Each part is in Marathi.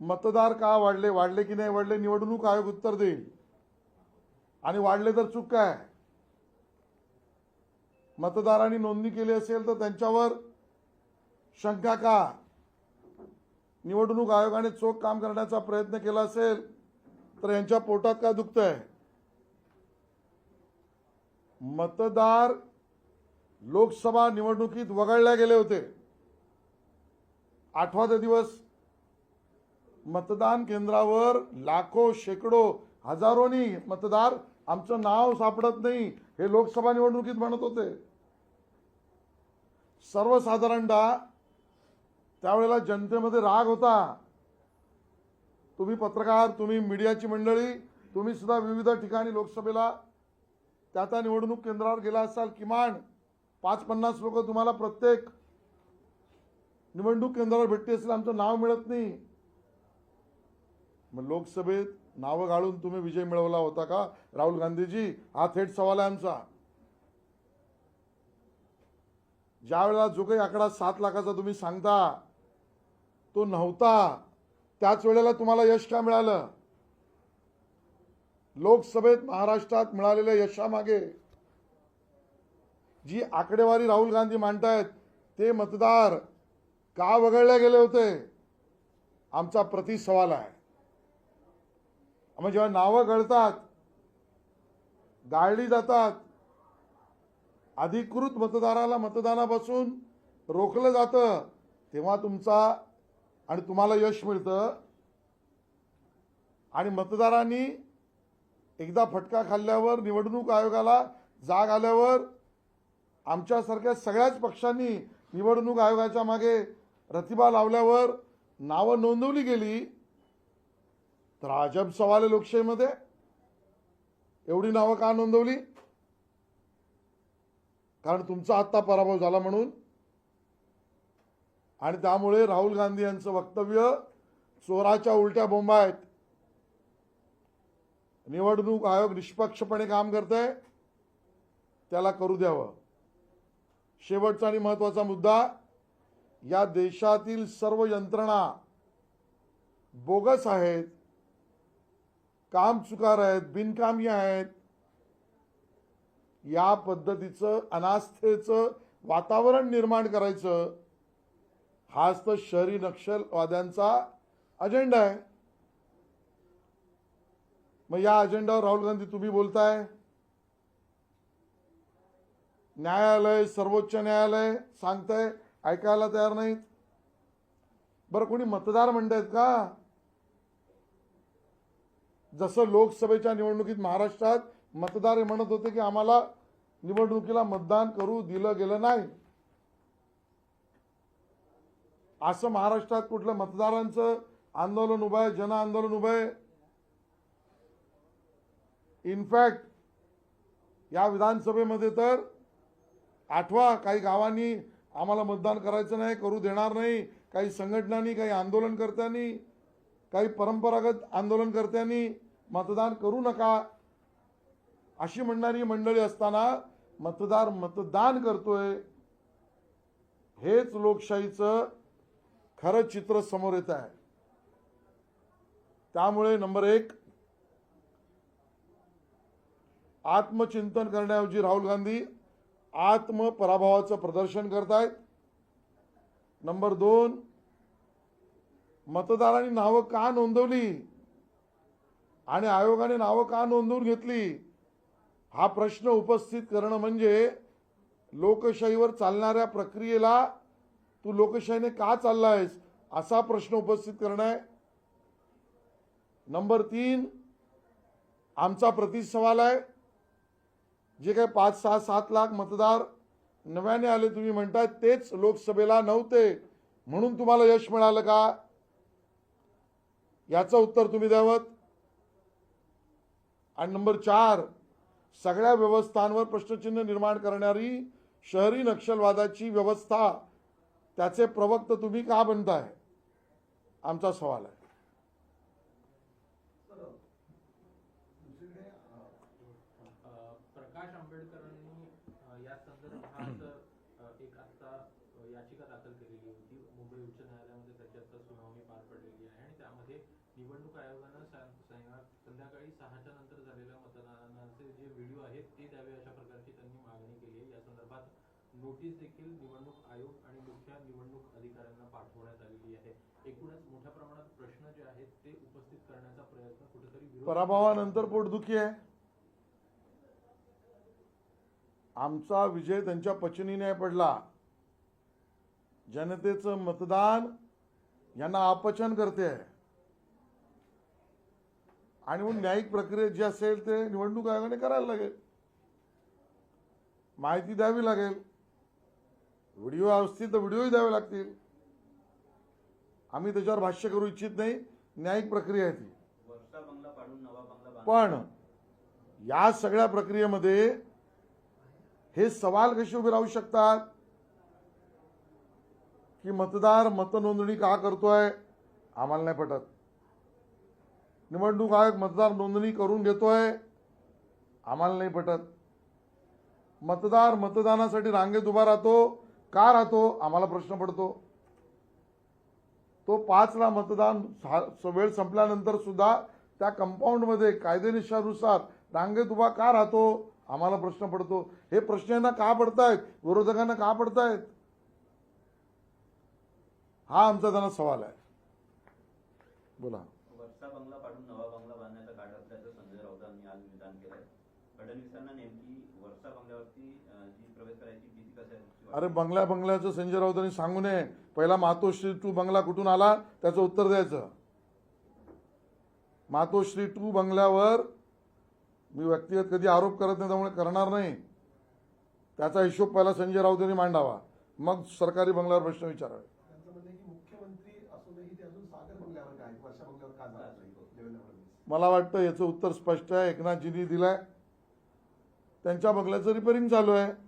मतदार का वाढले? वाढले की नाही वाढले? निवडणूक आयोग उत्तर देईल. आणि वाढले तर चूक काय? मतदारांनी नोंदणी केली असेल तर त्यांच्यावर शंका का? निवडणूक आयोगाने चोख काम करण्याचा प्रयत्न केला असेल तर यांच्या पोटात काय दुखतंय? मतदार लोकसभा निवडणुकीत वगळले गेले होते. आठवा ते दिवस मतदान केंद्रावर लाखो शेकडो हजारोनी मतदार आमचं नाव सापडत नाही हे लोकसभा निवडणुकीत म्हणत होते. सर्वसाधारणतः त्यावेळेला जनतेमध्ये राग होता. तुम्ही पत्रकार तुम्ही मीडियाची मंडळी तुम्ही सुद्धा विविध ठिकाणी लोकसभेला त्या त्या निवडणूक केंद्रावर गेला असाल किमान पाच पन्नास लोक तुम्हाला प्रत्येक निवडणूक केंद्रावर भेटते असेल आमचं नाव मिळत नाही. मग लोकसभेत नावं गाळून तुम्ही विजय मिळवला होता का? राहुल गांधीजी हा थेट सवाल आहे आमचा. ज्या वेळेला जो काही आकडा सात लाखाचा तुम्ही सांगता तो नव्हता. त्याच वेळेला तुम्हाला यश का मिळालं? लोकसभेत महाराष्ट्रात मिळालेल्या यशामागे जी आकडेवारी राहुल गांधी मांडतायत ते मतदार का वगळले गेले होते? आमचा प्रति सवाल आहे. मग जेव्हा नावं गळतात गाळली जातात अधिकृत मतदाराला मतदानापासून रोखलं जातं तेव्हा तुमचा आणि तुम्हाला यश मिळतं. आणि मतदारांनी एकदा फटका खाल्ल्यावर निवडणूक आयोगाला जाग आल्यावर आमच्यासारख्या सगळ्याच पक्षांनी निवडणूक आयोगाच्या मागे प्रतिभा लावल्यावर नावं नोंदवली गेली. तर अजब सवाल आहे लोकशाहीमध्ये. एवढी नावं का नोंदवली? कारण तुमचा आत्ता पराभव झाला म्हणून. आणि त्यामुळे राहुल गांधी यांचं वक्तव्य चोराच्या उलट्या बोंबा आहेत. निवडणूक आयोग निष्पक्षपणे काम करत आहे त्याला करू द्यावं. शेवटचा आणि महत्त्वाचा मुद्दा या देशातील सर्व यंत्रणा बोगस आहेत. काम चुकार आहेत बिनकामी आहेत. या पद्धतीचं अनास्थेचं वातावरण निर्माण करायचं हाच तर शहरी नक्षलवाद्यांचा अजेंडा आहे. मग या अजेंडावर राहुल गांधी तुम्ही बोलताय. न्यायालय सर्वोच्च न्यायालय सांगताय ऐकायला तयार नाहीत. बरं कोणी मतदार म्हणतायत का? जसं लोकसभेच्या निवडणुकीत महाराष्ट्रात मतदार हे म्हणत होते की आम्हाला निवडणुकीला मतदान करू दिलं गेलं नाही. असं महाराष्ट्रात कुठलं मतदारांचं आंदोलन उभं आहे जन आंदोलन उभं आहे? इनफॅक्ट या विधानसभेमध्ये तर आठवा काही गावांनी आम्हाला मतदान करायचं नाही करू देणार नाही काही संघटनांनी काही आंदोलनकर्त्यांनी काही परंपरागत आंदोलनकर्त्यांनी मतदान करू नका. अशी म्हणणारी मंडळी असताना मतदार मतदान करतोय. हेच लोकशाहीचं खरं चित्र समोर येत आहे. त्यामुळे नंबर एक आत्मचिंतन करण्याऐवजी राहुल गांधी आत्मपराभवाचं प्रदर्शन करतायत. नंबर दोन मतदारांनी नावं का नोंदवली? आणि आयोगाने नावं का नोंदवून घेतली? हा प्रश्न उपस्थित करणं म्हणजे लोकशाहीवर चालणाऱ्या प्रक्रियेला तू लोकशाहीने का चाललायस? असा प्रश्न उपस्थित करणं आहे नंबर तीन आमचा प्रतिसवाल आहे. जे काही पाच सहा सात लाख मतदार नव्याने आले तुम्ही म्हणताय तेच लोकसभेला नव्हते. म्हणून तुम्हाला यश मिळालं का? याचं उत्तर तुम्ही द्यावं आणि नंबर चार सगळ्या व्यवस्थांवर प्रश्नचिन्ह निर्माण करणारी शहरी नक्षलवादाची व्यवस्था त्याचे प्रवक्त तुम्ही का बनताय? आमचा सवाल आहे अ, प्रकाश आंबेडकरांनी अ, या संदर्भात अ, एक आता अ, याचिका दाखल केलेली होती मुंबई उच्च न्यायालयामध्ये त्याची आता सुनावणी पार पडलेली आहे आणि त्यामध्ये निवडणूक आयोगानं सा- सा- संध्याकाळी सहाच्या नंतर झालेल्या मतदानाचे जे व्हिडिओ आहेत ते द्यावे अशा प्रकारची त्यांनी मागणी केली आहे या संदर्भात नोटीस देखील निवडणूक आयोग आणि मुख्य निवडणूक अधिकाऱ्यांना पाठवण्यात आलेली आहे. एकूणच मोठ्या प्रमाणात प्रश्न जे आहेत ते उपस्थित करण्याचा प्रयत्न कुठेतरी पराभवानंतर पोटदुखी आहे. आमचा विजय त्यांच्या पचनी नाही पडला. जनतेचं मतदान यांना अपचन करते. आणि मग न्यायिक प्रक्रियेत जे असेल ते निवडणूक आयोगाने करायला लागेल. माहिती द्यावी लागेल. व्हिडिओ असतील तर व्हिडिओही द्यावे लागतील. आम्ही त्याच्यावर भाष्य करू इच्छित नाही. न्यायिक प्रक्रिया आहे ती. पण या सगळ्या प्रक्रियेमध्ये हे सवाल कसे उभे राहू शकतात? की मतदार मतनोंदणी का करतोय? आम्हाला नाही पटत. निवडणूक आयोग मतदार नोंदणी करून घेतोय? आम्हाला नाही पटत. मतदार मतदानासाठी रांगेत उभा राहतो. का राहतो? आम्हाला प्रश्न पडतो. तो पाचला मतदान वेळ संपल्यानंतर सुद्धा त्या कंपाऊंडमध्ये कायदेनिशानुसार रांगेत उभा का राहतो? आम्हाला प्रश्न पडतो. हे प्रश्न यांना का पडतायत? विरोधकांना का पडतायत? हा आमचा त्यांना सवाल आहे. बोला वर्षा बंगला पाडून नवा बंगला बांधण्याचा काढ असल्याचं संजय राऊतांनी आज विधान केलंय फडणवीसांना नेमकी वर्षा बंगल्यावरती अं, जी प्रवेश करायची भीती कशा वाटते? अरे बंगल्या बंगल्याचं संजय राऊतांनी सांगू नये. पहिला मातोश्री टू बंगला कुठून आला? त्याचं उत्तर द्यायचं. मातोश्री टू बंगल्यावर मी व्यक्तिगत कधी आरोप करत नाही त्यामुळे करणार नाही. त्याचा हिशोब पहिला संजय राऊत यांनी मांडावा. मग सरकारी बंगल्यावर प्रश्न विचारावे. मला वाटतं याचं उत्तर स्पष्ट आहे. एकनाथजींनी दिलंय. त्यांच्या बंगल्याचं रिपेअरिंग चालू आहे.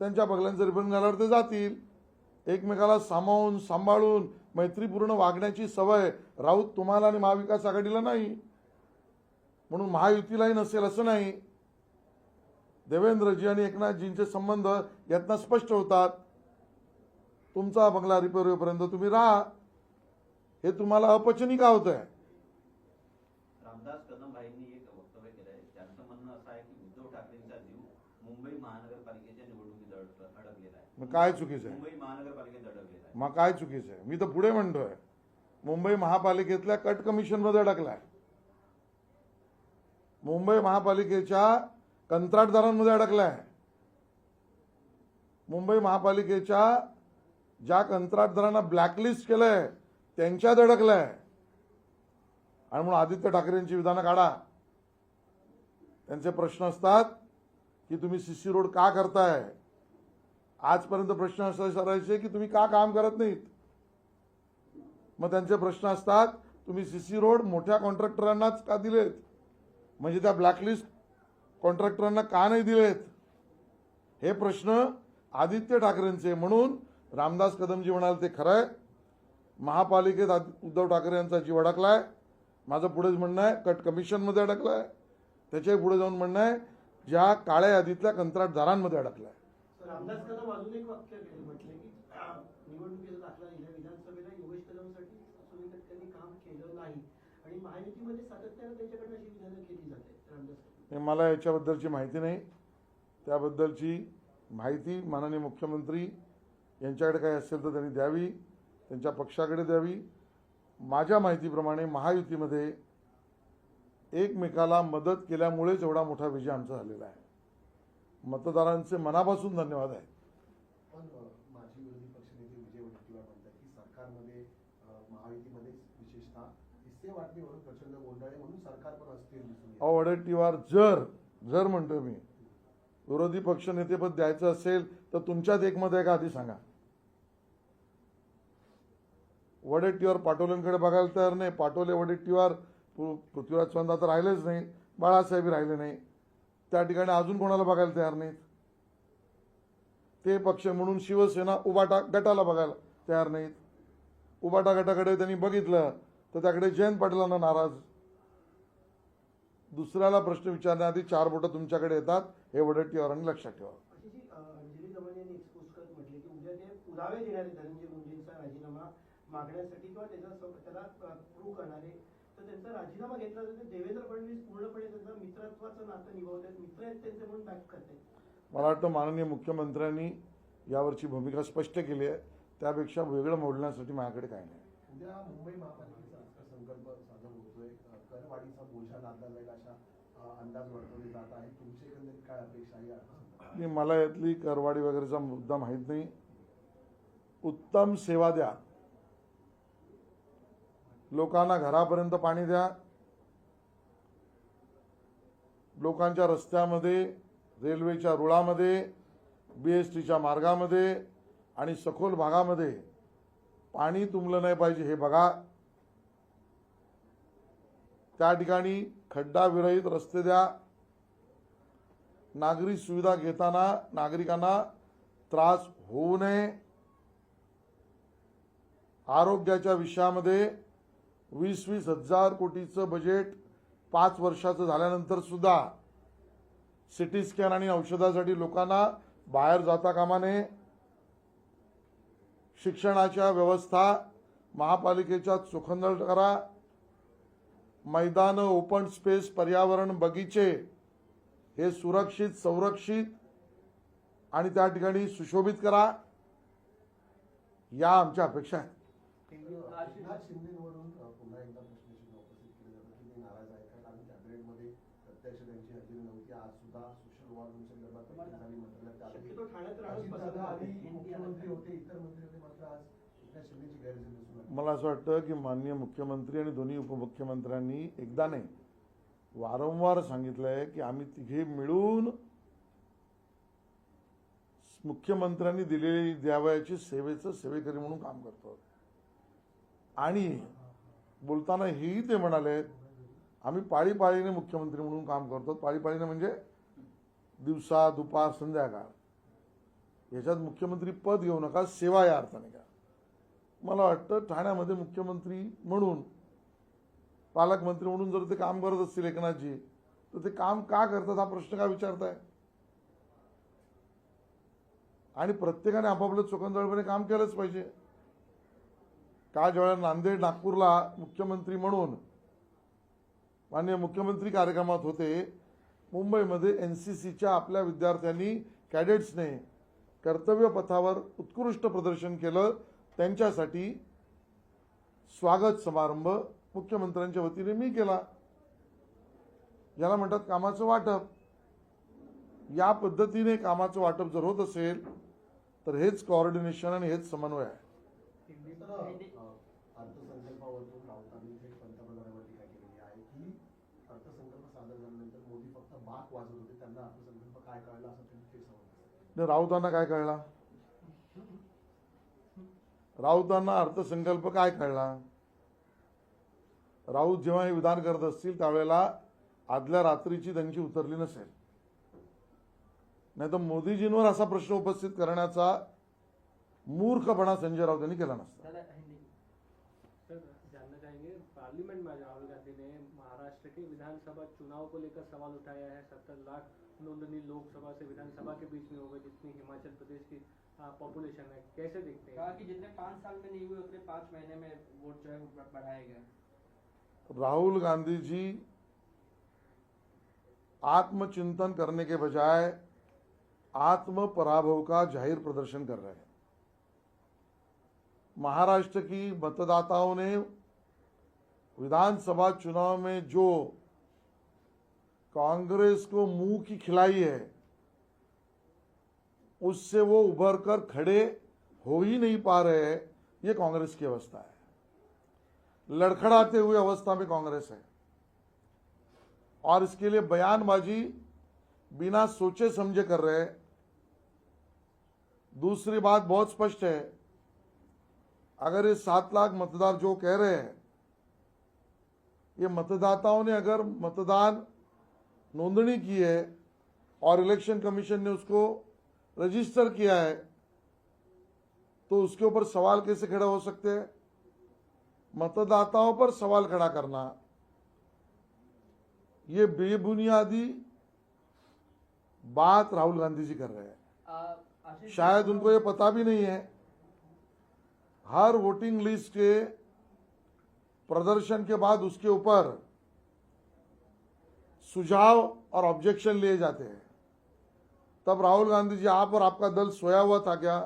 त्यांच्या बंगल्यांचं रिफंड झाल्यावर ते जातील. एकमेकाला सामावून सांभाळून मैत्रीपूर्ण वागण्याची सवय राऊत तुम्हाला आणि महाविकास आघाडीला नाही. म्हणून महायुतीलाही नसेल असं नाही. देवेंद्रजी आणि एकनाथजींचे संबंध यातनं स्पष्ट होतात. तुमचा बंगला रिपेअर होईपर्यंत तुम्ही राहा. हे तुम्हाला अपचनी का होतं आहे रामदास कदम भाईंनी एक वक्तव्य केलंय त्यांचं म्हणणं असं आहे की उद्धव ठाकरेंचा जीव मुंबई महानगरपालिकेच्या निवडणुकीत अडक- अडकलेला आहे मग काय चुकीचं आहे? मग काय चुकीचं आहे? मी तर पुढे म्हणतोय. मुंबई महापालिकेतल्या कट कमिशनमध्ये अडकलाय. मुंबई महापालिकेच्या कंत्राटदारांमध्ये अडकलाय. मुंबई महापालिकेच्या ज्या कंत्राटदारांना ब्लॅकलिस्ट केलंय त्यांच्यात अडकलाय. आणि म्हणून आदित्य ठाकरेंची विधानं काढा. त्यांचे प्रश्न असतात की तुम्ही सीसी रोड का करताय? आजपर्यंत प्रश्न असे विचारायचे की तुम्ही का काम करत नाहीत? मग त्यांचे प्रश्न असतात तुम्ही सीसी रोड मोठ्या कॉन्ट्रॅक्टरांनाच का दिलेत? म्हणजे त्या ब्लॅकलिस्ट कॉन्ट्रॅक्टरांना का नाही दिलेत? हे प्रश्न आदित्य ठाकरेंचे म्हणून रामदास कदमजी म्हणाल ते खरं आहे. महापालिकेत उद्धव ठाकरे यांचा जीव अडकलाय. माझं पुढेच म्हणणं आहे कट कमिशनमध्ये अडकलाय. त्याच्याही पुढे जाऊन म्हणणं आहे ज्या काळ्या यादीतल्या कंत्राटदारांमध्ये अडकलाय. रामदास कदम अजून एक वाक्य केले म्हटले की निवडणुकीचा दाखला दिला विधानसभेला योगेश कदमसाठी सुनील त्यांनी काम केलं नाही. आणि महायुतीमध्ये सातत्यानं त्यांच्याकडनं अशी विधानं केली जाते रामदास कदम. मला याच्याबद्दलची माहिती नाही. त्याबद्दलची माहिती माननीय मुख्यमंत्री यांच्याकडे काही असेल तर त्यांनी द्यावी त्यांच्या पक्षाकडे द्यावी. माझ्या माहितीप्रमाणे महायुतीमध्ये एकमेकाला मदत केल्यामुळेच एवढा मोठा विजय आमचा झालेला आहे. मतदारांचे मनापासून धन्यवाद आहे पण अं, माजी विरोधी पक्षनेते विजय वडेट्टीवार म्हणतात की सरकारमध्ये अं, महायुतीमध्ये विशेषतः हिस्से वाटणीवरून प्रचंड गोंधळ आहे म्हणून सरकार पण अस्थिर दिसून येतं. अहो वडेट्टीवार जर जर म्हणतोय मी विरोधी पक्षनेतेपद द्यायचं असेल तर तुमच्यात एकमत आहे का आधी सांगा. वडेट्टीवार पाटोलेंकडे बघायला तयार नाही. पाटोले वडेट्टीवार पृथ्वीराज चव्हाण आता राहिलेच नाही बाळासाहेब राहिले नाही. त्या ठिकाणी अजून कोणाला बघायला तयार नाहीत? ते पक्ष म्हणून शिवसेना उबाटा गटाला बघायला तयार नाहीत. उबाटा गटाकडे त्यांनी बघितलं तर त्याकडे जयंत पाटलांना नाराज. दुसऱ्याला प्रश्न विचारण्याआधी चार बोटं तुमच्याकडे येतात हे वडेट्टीवारांनी लक्षात ठेवा. राजीनामा मागण्यासाठी किंवा त्याचा त्याला प्रूव्ह करणारे त्यांचा राजीनामा घेतला तर ते देवेंद्र फडणवीस पूर्णपणे त्यांचं मित्रत्वाचं नातं निभावतात मित्र आहेत त्यांचे म्हणून बॅक करतात मला वाटतं माननीय मुख्यमंत्र्यांनी यावरची भूमिका स्पष्ट केली आहे. त्यापेक्षा वेगळं मोडण्यासाठी माझ्याकडे काय नाही. उद्या मुंबई महापालिकेचा सादर होतोय. करवाढीचा बोजा लादला जाईल अशा अ, अंदाज वर्तवले जात आहे तुमची एकंदरीत काय अपेक्षा आहे या अर्थसंकल्पात? आणि मला यातली करवाडी वगैरेचा मुद्दा माहीत नाही. उत्तम सेवा द्या. लोकांना घरापर्यंत पाणी द्या. लोकांच्या रस्त्यामध्ये रेल्वेच्या रुळामध्ये बी एस टीच्या मार्गामध्ये आणि सखोल भागामध्ये पाणी तुंबलं नाही पाहिजे हे बघा. त्या ठिकाणी खड्डा विरहित रस्ते द्या. नागरी सुविधा घेताना नागरिकांना त्रास होऊ नये. आरोग्याच्या विषयामध्ये वीस वीस हजार कोटीचं बजेट पाच वर्षाचं झाल्यानंतर सुद्धा सिटी स्कॅन आणि औषधासाठी लोकांना बाहेर जाता कामा नये शिक्षणाच्या व्यवस्था महापालिकेच्या चोखंदळ करा. मैदानं ओपन स्पेस पर्यावरण बगीचे हे सुरक्षित संरक्षित आणि त्या ठिकाणी सुशोभित करा. या आमच्या अपेक्षा आहेत एकनाथ शिंदेवरून अ, पुन्हा एकदा प्रश्नचिन्ह उपस्थित केले जातं की ते नाराज आहे का कारण कॅबिनेटमध्ये प्रत्यक्ष त्यांची हजेरी नव्हती. आज सुद्धा सोशल वॉर संदर्भात झाली आणि करतात. मुख्यमंत्री होते इतर मंत्री होते मात्र आज मला असं वाटतं की माननीय मुख्यमंत्री आणि दोन्ही उपमुख्यमंत्र्यांनी एकदा नाही वारंवार सांगितलं आहे की आम्ही तिघे मिळून मुख्यमंत्र्यांनी दिलेली द्यावयाची सेवेचं सेवेकरी म्हणून काम करतो. आणि बोलताना हेही ते म्हणाले आम्ही पाळीपाळीने मुख्यमंत्री म्हणून काम करतो. पाळीपाळीने म्हणजे दिवसा दुपार संध्याकाळ. याच्यात मुख्यमंत्री पद घेऊ नका सेवा या अर्थाने घ्या. मला वाटतं ठाण्यामध्ये मुख्यमंत्री म्हणून पालकमंत्री म्हणून जर ते काम करत असतील एकनाथजी तर ते काम का करतात हा प्रश्न का विचारताय? आणि प्रत्येकाने आपापलं चोखंदळपणे काम केलंच पाहिजे. का ज्यावेळेला नांदेड नागपूरला मुख्यमंत्री म्हणून माननीय मुख्यमंत्री कार्यक्रमात होते. मुंबईमध्ये एन सी सीच्या आपल्या विद्यार्थ्यांनी कॅडेट्सने कर्तव्य पथावर उत्कृष्ट प्रदर्शन केलं. त्यांच्यासाठी स्वागत समारंभ मुख्यमंत्र्यांच्या वतीने मी केला. याला म्हणतात कामाचं वाटप. या पद्धतीने कामाचं वाटप जर होत असेल तर हेच कोऑर्डिनेशन आणि हेच समन्वय आहे तर, अ, अर्थसंकल्पावरून राऊतांनी थेट पंतप्रधानांवर टीका केलेली आहे की अर्थसंकल्प सादर झाल्यानंतर मोदी फक्त बाक वाजवत होते त्यांना अर्थसंकल्प काय कळला असं तुम्ही थेट सांगत आणि राऊतांना काय कळला? राऊतांना अर्थसंकल्प काय कळला? राऊत जेव्हा हे विधान करत असतील त्यावेळेला आदल्या रात्रीची त्यांची उतरली नसेल. नाही तर मोदीजींवर असा प्रश्न उपस्थित करण्याचा मूर्खपणा संजय राऊत यांनी केला नसता. सर जानना चाहेंगे पार्लियामेंट में राहुल गांधी ने महाराष्ट्र के विधानसभा चुनाव को लेकर सवाल उठाया है सत्तर लाख नोंदनी लोकसभा से विधानसभा के बीच में हो गई जितनी हिमाचल प्रदेश की पॉपुलेशन है। कैसे देखते कहा हैं कि जितने पाँच साल में नहीं हुए उतने पाँच महीने में वोट जो है वो बढ़ाया गया राहुल गांधी जी आत्मचिंतन करने के बजाय आत्म पराभव का ज़ाहिर प्रदर्शन कर रहे हैं। महाराष्ट्र की मतदाताओं ने विधानसभा चुनाव में जो कांग्रेस को मुँह की खिलाई है, उससे वो उभर कर खड़े हो ही नहीं पा रहे हैं, ये कांग्रेस की अवस्था है। लड़खड़ाते हुए अवस्था में कांग्रेस है। और इसके लिए बयानबाजी बिना सोचे समझे कर रहे हैं। दूसरी बात बहुत स्पष्ट है अगर ये सात लाख मतदार जो कह रहे हैं ये मतदाताओं ने अगर मतदान नोंदणी की है और इलेक्शन कमीशन ने उसको रजिस्टर किया है तो उसके ऊपर सवाल कैसे खड़े हो सकते हैं? मतदाताओं पर सवाल खड़ा करना। ये बेबुनियादी बात राहुल गांधी जी कर रहे हैं। शायद उनको ये पता भी नहीं है। हर वोटिंग लिस्ट के प्रदर्शन के बाद उसके ऊपर सुझाव और ऑब्जेक्शन लिए जाते हैं। तब राहुल गांधी जी, आप और आपका दल सोया हुआ था क्या?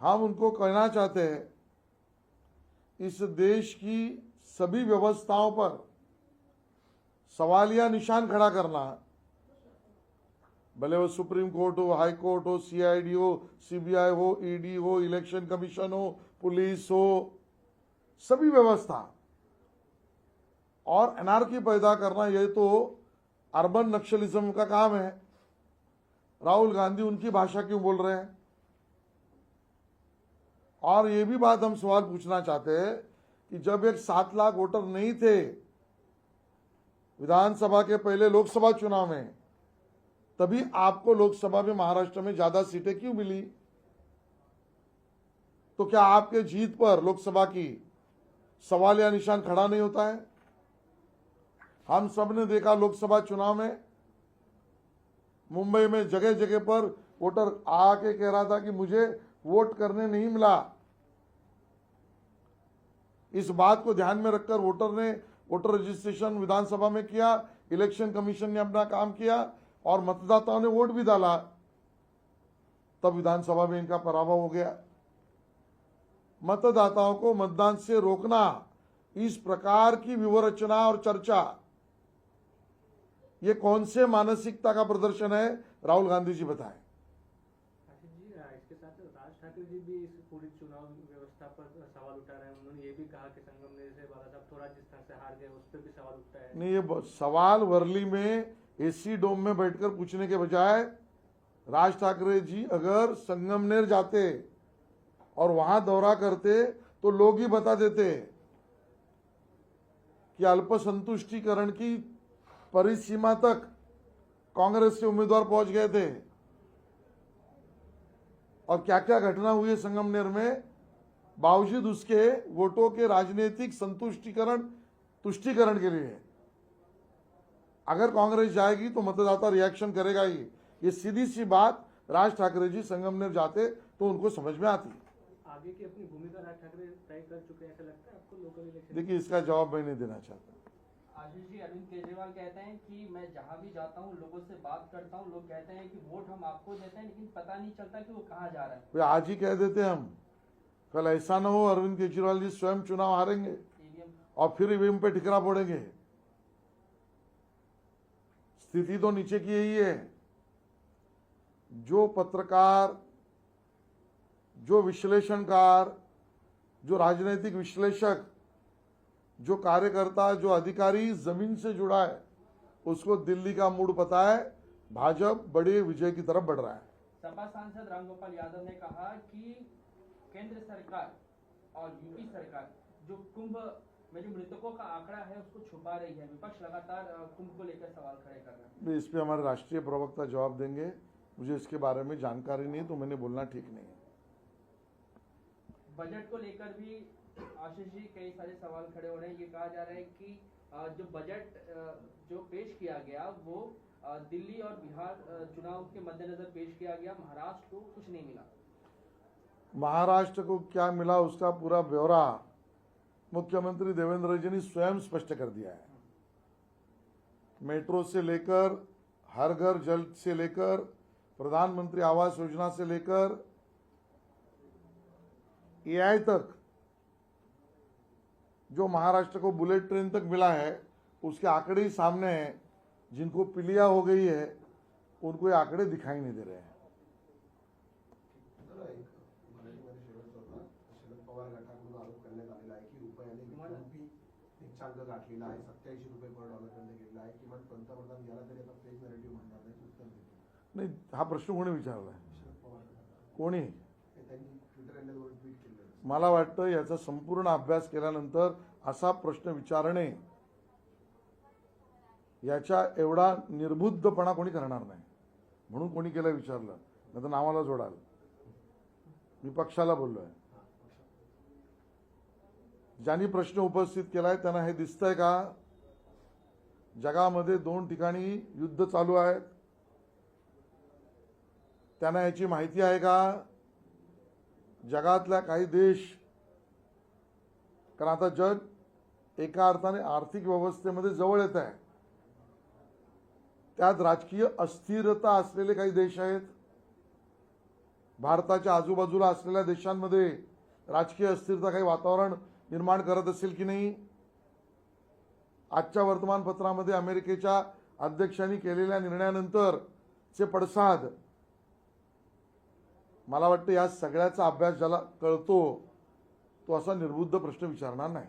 हम उनको कहना चाहते हैं, इस देश की सभी व्यवस्थाओं पर सवालिया निशान खड़ा करना भले वो सुप्रीम कोर्ट हो, हाई कोर्ट हो सीआईडी हो सीबीआई हो ईडी हो, इलेक्शन कमीशन हो, पुलिस हो, सभी व्यवस्था। और एनआरकी पैदा करना, ये तो अर्बन नक्सलिज्म का काम है। राहुल गांधी उनकी भाषा क्यों बोल रहे हैं? और ये भी बात हम सवाल पूछना चाहते हैं कि जब एक सात लाख वोटर नहीं थे, विधानसभा के पहले लोकसभा चुनाव में तभी आपको लोकसभा में महाराष्ट्र में ज़्यादा सीटें क्यों मिली? तो क्या आपके जीत पर लोकसभा की सवाल या निशान खड़ा नहीं होता है? हम सबने देखा लोकसभा चुनाव में मुंबई में जगह जगह पर वोटर आके कह रहा था कि मुझे वोट करने नहीं मिला। इस बात को ध्यान में रखकर वोटर ने वोटर रजिस्ट्रेशन विधानसभा में किया, इलेक्शन कमीशन ने अपना काम किया और मतदाताओं ने वोट भी डाला। तब विधानसभा में इनका पराभव हो गया। मतदाताओं को मतदान से रोकना, इस प्रकार की विवरचना और चर्चा, ये कौन से मानसिकता का प्रदर्शन है, राहुल गांधी जी बताएँ। इसके साथ राज ठाकरे जी भी इस पूरी चुनाव व्यवस्था पर सवाल उठा रहे हैं। उन्होंने ये भी कहा कि संगमनेर से बाला साहब थोड़ा जिस तरह से हार गए, उस पर भी सवाल उठता है। नहीं, ये सवाल वर्ली में एसी डोम में बैठकर पूछने के बजाय राज ठाकरे जी अगर संगमनेर जाते और वहाँ दौरा करते तो लोग ही बता देते कि अल्पसंतुष्टिकरण की परिसीमा तक कांग्रेस के उम्मीदवार पहुँच गए थे। और क्या क्या घटना हुई है संगमनेर में? बावजूद उसके वोटों के राजनीतिक संतुष्टिकरण तुष्टिकरण के लिए। अगर कांग्रेस जाएगी तो मतदाता रिएक्शन करेगा ही। ये सीधी सी बात राज ठाकरे जी संगमनेर जाते तो उनको समझ में आती। आगे की अपनी भूमिका राज ठाकरे तय कर चुके हैं ऐसा लगता है आपको लोकल इलेक्शन? देखिए इसका जवाब मैं नहीं देना चाहता। आशीष जी अरविंद केजरीवाल कहते हैं कि मैं जहाँ भी जाता हूँ लोगों से बात करता हूँ लोग कहते हैं कि वोट हम आपको देते हैं लेकिन पता नहीं चलता कि वो कहाँ जा रहा है। आज ही कह देते हम कल ऐसा ना हो अरविंद केजरीवाल जी स्वयं चुनाव हारेंगे और फिर ईवीएम पे ठिकरा पड़ेंगे स्थिति तो नीचे की यही है। जो पत्रकार जो विश्लेषणकार जो राजनीतिक विश्लेषक जो कार्यकर्ता जो अधिकारी ज़मीन से जुड़ा है उसको दिल्ली का मूड पता है भाजपा बड़े विजय की तरफ़ बढ़ रहा है। सपा सांसद रामगोपाल यादव ने कहा कि केंद्र सरकार और यूपी सरकार जो कुंभ में जो मृतकों का आंकड़ा है उसको छुपा रही है। विपक्ष लगातार कुंभ को लेकर सवाल खड़े कर रहा है। इस पे हमारे राष्ट्रीय प्रवक्ता जवाब देंगे। मुझे इसके बारे में जानकारी नहीं तो मैंने बोलना ठीक नहीं है। बजट को लेकर भी आशीष जी, कई सारे सवाल खड़े हो रहे हैं। ये कहा जा रहा है कि जो बजट जो पेश किया गया, वो दिल्ली और बिहार चुनाव के मद्देनजर पेश किया गया। महाराष्ट्र को कुछ नहीं मिला। महाराष्ट्र को क्या मिला उसका पूरा ब्यौरा मुख्यमंत्री देवेंद्र जी ने स्वयं स्पष्ट कर दिया है। मेट्रो से लेकर, हर घर जल से लेकर, प्रधानमंत्री आवास योजना से लेकर एआई तक जो महाराष्ट्र को बुलेट ट्रेन तक मिला है उसके आंकड़े ही सामने हैं जिनको पिलिया हो गई है उनको ये आंकड़े दिखाई नहीं दे रहे हैं। गाठलेला आहे सत्याऐंशी रुपये पर डॉलर आहे पंतप्रधान तरी नाही हा प्रश्न कोणी विचारला आहे शरद पवार कोणी मला वाटतं याचा संपूर्ण अभ्यास केल्यानंतर असा प्रश्न विचारणे याच्या एवढा निर्बुद्धपणा कोणी करणार नाही. म्हणून कोणी केलं विचारलं. नाही तर नावाला जोडाल. मी पक्षाला बोललोय. ज्यांनी प्रश्न उपस्थित केलाय त्यांना हे दिसतंय का? जगामध्ये दोन ठिकाणी युद्ध चालू आहेत. त्यांना याची माहिती आहे का? जगातल्या काही देश. कारण आता जग एका अर्थाने आर्थिक व्यवस्थेमध्ये जवळ येत आहे. त्यात राजकीय अस्थिरता असलेले काही देश आहेत. भारताच्या आजूबाजूला असलेल्या देशांमध्ये राजकीय अस्थिरता काही वातावरण निर्माण करत असेल की नाही? आजच्या वर्तमानपत्रामध्ये अमेरिकेच्या अध्यक्षांनी केलेल्या निर्णयानंतर चे पडसाद मला वाटतं या सगळ्याचा अभ्यास ज्याला कळतो तो असा निर्बुद्ध प्रश्न विचारणार नाही.